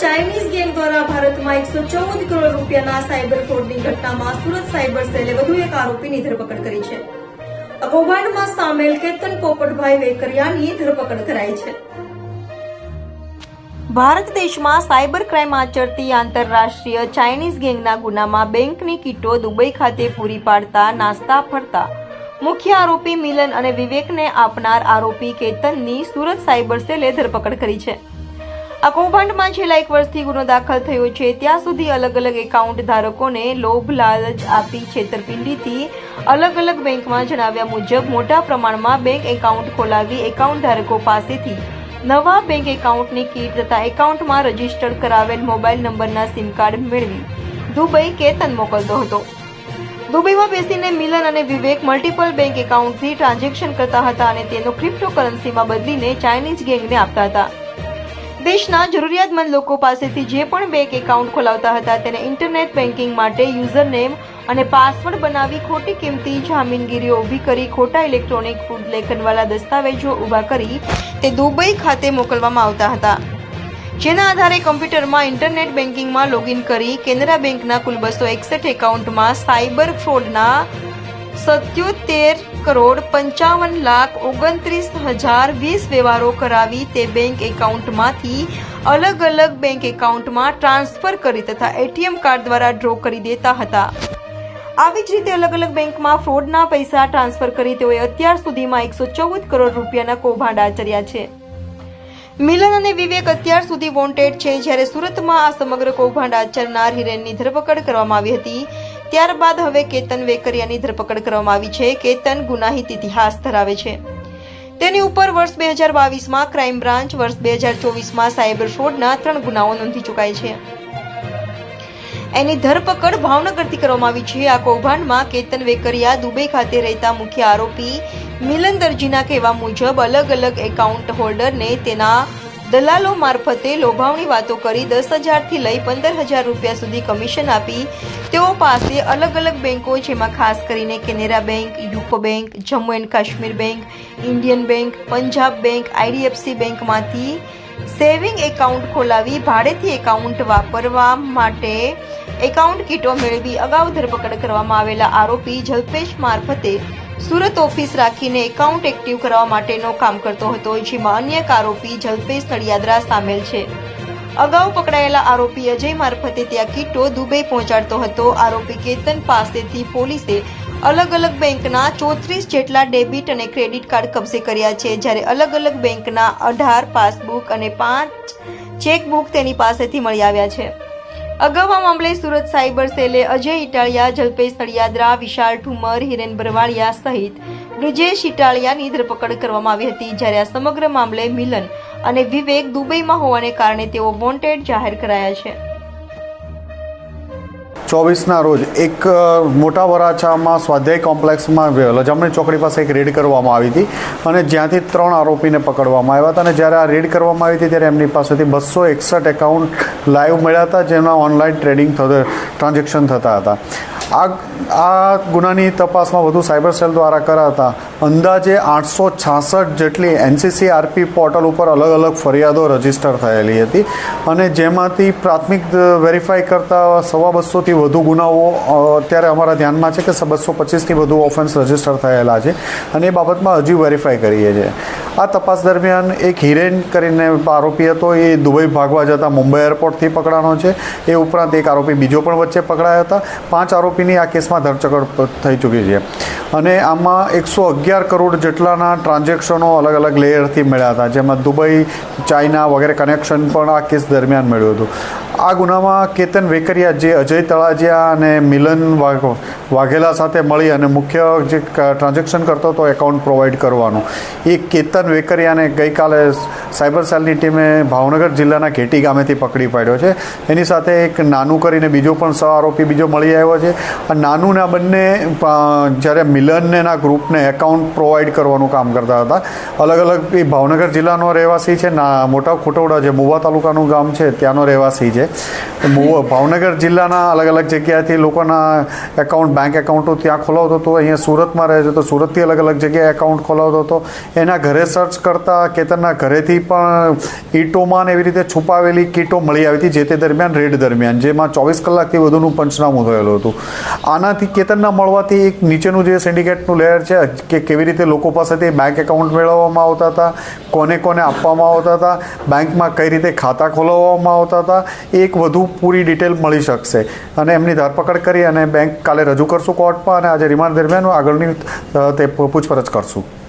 Chinese gang દ્વારા ભારતમાં એકસો ચૌદ કરોડ રૂપિયાના સાયબર ફ્રોડની ઘટનામાં સુરત સાયબર સેલે વધુ એક આરોપીની ધરપકડ કરી છે. કૌભાંડમાં સામેલ કેતન પોપટભાઈ વેકરિયાની ધરપકડ કરાઈ છે. ભારત દેશમાં સાયબર ક્રાઇમ આચરતી આંતરરાષ્ટ્રીય ચાઇનીઝ ગેંગના ગુનામાં બેંકની કીટો દુબઈ ખાતે પૂરી પાડતા, નાસ્તા ફરતા. મુખ્ય આરોપી મિલન અને વિવેકને આપનાર આરોપી કેતનની સુરત સાયબર સેલે ધરપકડ કરી છે. આ કૌભાંડમાં છેલ્લા એક વર્ષથી ગુનો દાખલ થયો છે. ત્યાં સુધી અલગ અલગ એકાઉન્ટ ધારકોને લોભ લાલચ આપી છેતરપિંડીથી અલગ અલગ બેંકમાં જણાવ્યા મુજબ, મોટા પ્રમાણમાં બેંક એકાઉન્ટ ખોલાવી એકાઉન્ટ ધારકો પાસેથી નવા બેંક એકાઉન્ટની કીટ તથા એકાઉન્ટમાં રજીસ્ટર્ડ કરાવેલ મોબાઈલ નંબરના સિમ કાર્ડ મેળવી દુબઈ કેતન મોકલતો હતો. દુબઈમાં બેસીને મિલન અને વિવેક મલ્ટિપલ બેંક એકાઉન્ટથી ટ્રાન્ઝેક્શન કરતા હતા અને તેનો ક્રિપ્ટોકરન્સીમાં બદલીને ચાઇનીઝ ગેંગને આપતા હતા. દેશના જરૂરિયાતમંદ લોકો પાસેથી જે પણ બેંક એકાઉન્ટ ખોલાવતા હતા તેને ઇન્ટરનેટ બેન્કિંગ માટે યુઝર નેમ અને પાસવર્ડ બનાવી ખોટી કિંમતી જામીનગીરીઓ ઊભી કરી ખોટા ઇલેક્ટ્રોનિક લેખનવાળા દસ્તાવેજો ઊભા કરી તે દુબઈ ખાતે મોકલવામાં આવતા હતા. જેના આધારે કમ્પ્યુટરમાં ઇન્ટરનેટ બેન્કિંગમાં લોગિન કરી કેનરા બેંકના કુલ બસો એકસઠ એકાઉન્ટમાં સાયબર ફ્રોડના સત્યોતેર કરોડ પંચાવન લાખ ઓગણત્રીસ હજાર વીસ વ્યવહારો કરાવી તે બેંક એકાઉન્ટમાંથી અલગ અલગ બેંક એકાઉન્ટમાં ટ્રાન્સફર કરી તથા એટીએમ કાર્ડ દ્વારા ડ્રો કરી દેતા હતા. આવી જ રીતે અલગ અલગ બેંકમાં ફ્રોડના પૈસા ટ્રાન્સફર કરી તેઓએ અત્યાર સુધીમાં એકસો ચૌદ કરોડ રૂપિયાના કૌભાંડ આચર્યા છે. મિલન અને વિવેક અત્યાર સુધી વોન્ટેડ છે, જ્યારે સુરતમાં આ સમગ્ર કૌભાંડ આચરનાર હિરેનની ધરપકડ કરવામાં આવી હતી. ત્યારબાદ હવે કેતન વેકરિયાની ધરપકડ કરવામાં આવી છે. કેતન ગુનાહિત ઇતિહાસ ધરાવે છે. તેની ઉપર વર્ષ બે હજાર બાવીસમાં ક્રાઇમ બ્રાન્ચ, વર્ષ બે હજાર ચોવીસમાં સાયબર ફ્રોડના ત્રણ ગુનાઓ નોંધી ચૂકાય છે. એની ધરપકડ ભાવનગરથી કરવામાં આવી છે. આ કૌભાંડમાં કેતન વેકરિયા દુબઈ ખાતે રહેતા મુખ્ય આરોપી મિલન દરજીના કહેવા મુજબ અલગ અલગ એકાઉન્ટ હોલ્ડરને તેના દલાલો મારફતે લોભાવણી વાતો કરી દસ હજારથી લઈ પંદર હજાર રૂપિયા સુધી કમિશન આપી. તેઓ પાસે અલગ અલગ બેંકો જેમાં ખાસ કરીને Canara bank, UCO bank, Jammu and Kashmir bank, Indian bank, Punjab bank, IDFC બેંકમાંથી સેવિંગ એકાઉન્ટ ખોલાવી ભાડેથી એકાઉન્ટ વાપરવા માટે એકાઉન્ટ કીટો મેળવી અગાઉ ધરપકડ કરવામાં આવેલા આરોપી જલ્પેશ મારફતે સુરત ઓફિસ રાખીને એકાઉન્ટ એક્ટિવ કરવા માટેનો કામ કરતો હતો, જેમાં અન્ય એક આરોપી જલ્પેશ તળિયાદરા સામેલ છે. અગાઉ પકડાયેલા આરોપી અજય મારફતે ત્યાં કીટો દુબઈ પહોંચાડતો હતો. આરોપી કેતન પાસેથી પોલીસે અલગ અલગ બેંકના ચોત્રીસ જેટલા ડેબિટ અને ક્રેડિટ કાર્ડ કબજે કર્યા છે, જ્યારે અલગ અલગ બેંકના અઢાર પાસબુક અને પાંચ ચેકબુક તેની પાસેથી મળી આવ્યા છે. અગાઉ આ મામલે સુરત સાયબર સેલે અજય ઇટાળિયા જલ્પેશ સળિયાદરા વિશાલ ઠુમર, હિરેન બરવાળિયા સહિત બ્રિજેશ ઇટાળિયાની ધરપકડ કરવામાં આવી હતી, જ્યારે આ સમગ્ર મામલે મિલન અને વિવેક દુબઈમાં હોવાને કારણે તેઓ વોન્ટેડ જાહેર કરાયા છે. ચોવીસના રોજ એક મોટા વરાછામાં સ્વાધ્યાય કોમ્પ્લેક્સમાં લજામણી ચોકડી પાસે એક રેડ કરવામાં આવી હતી અને જ્યાંથી ત્રણ આરોપીને પકડવામાં આવ્યા હતા અને જ્યારે આ રેડ કરવામાં આવી હતી ત્યારે એમની પાસેથી બસો એકસઠ એકાઉન્ટ લાઈવ મળ્યા હતા જેના ઓનલાઈન ટ્રેડિંગ ટ્રાન્ઝેક્શન થતા હતા. આ આ ગુનાની તપાસમાં વધુ સાયબર સેલ દ્વારા કરાતા અંદાજે આઠસો છાસઠ જેટલી એનસીસી આરપી પોર્ટલ ઉપર અલગ અલગ ફરિયાદો રજિસ્ટર થયેલી હતી. અને જેમાંથી પ્રાથમિક વેરીફાઈ કરતા સવા બસોથી વધુ ગુનાઓ અત્યારે અમારા ધ્યાનમાં છે કે બસો પચીસથી વધુ ઓફેન્સ રજિસ્ટર થયેલા છે. અને એ બાબતમાં હજી વેરીફાઈ કરીએ છીએ. આ તપાસ દરમિયાન એક હિરેન કરીને આરોપી હતો. એ દુબઈ ભાગવા જતા મુંબઈ એરપોર્ટથી પકડાનો છે. એ ઉપરાંત એક આરોપી બીજો પણ વચ્ચે પકડાયા હતા. પાંચ આરોપીની આ કેસમાં ધરપકડ થઈ ચૂકી છે. અને આમાં એકસો અગિયાર કરોડ જેટલાના ટ્રાન્ઝેક્શનો અલગ અલગ લેયરથી મળ્યા હતા, જેમાં દુબઈ, ચાઇના વગેરે કનેક્શન પણ આ કેસ દરમિયાન મળ્યું હતું. આ ગુનામાં કેતન વેકરિયા જે અજય તળાજિયા અને મિલન વાઘ, વાઘેલા સાથે મળી અને મુખ્ય જે ટ્રાન્ઝેક્શન કરતો હતો, એકાઉન્ટ પ્રોવાઈડ કરવાનું. એ કેતન વેકરિયાને ગઈકાલે સાયબર સેલની ટીમે ભાવનગર જિલ્લાના ઘેટી ગામેથી પકડી પાડ્યો છે. એની સાથે એક નાનું કરીને બીજો પણ સહ આરોપી બીજો મળી આવ્યો છે. આ નાનું ને આ બંને જ્યારે મિલનને એના ગ્રુપને એકાઉન્ટ પ્રોવાઈડ કરવાનું કામ કરતા હતા અલગ અલગ એ ભાવનગર જિલ્લાનો રહેવાસી છે, ના, મોટા ખોટોડા જે મુવા તાલુકાનું ગામ છે, ત્યાંનો રહેવાસી છે. ભાવનગર જિલ્લાના અલગ અલગ જગ્યાએથી લોકોના એકાઉન્ટ બેંક એકાઉન્ટો ત્યાં ખોલાવતો હતો, અહીંયા સુરતમાં રહે છે તો સુરતથી અલગ અલગ જગ્યાએ એકાઉન્ટ ખોલાવતો હતો. એના ઘરે સર્ચ કરતા કેતનના ઘરેથી પણ ઈંટોમાં ને એવી રીતે છુપાવેલી કીટો મળી આવી હતી, જે તે દરમિયાન, રેડ દરમિયાન, જેમાં ચોવીસ કલાકથી વધુનું પંચનામું થયેલું હતું. આનાથી કેતનના મળવાથી એક નીચેનું જે સિન્ડિકેટનું લેયર છે, કે કેવી રીતે લોકો પાસેથી બેંક એકાઉન્ટ મેળવવામાં આવતા હતા, કોને કોને આપવામાં આવતા હતા બેંકમાં કઈ રીતે ખાતા ખોલાવવામાં આવતા હતા, એક વધુ પૂરી ડિટેલ મળી શકશે. અને એમની ધરપકડ કરી અને બેંક કાલે રજૂ કરશું કોર્ટમાં અને આજે રિમાન્ડ દરમિયાન આગળની તે પૂછપરછ કરશું.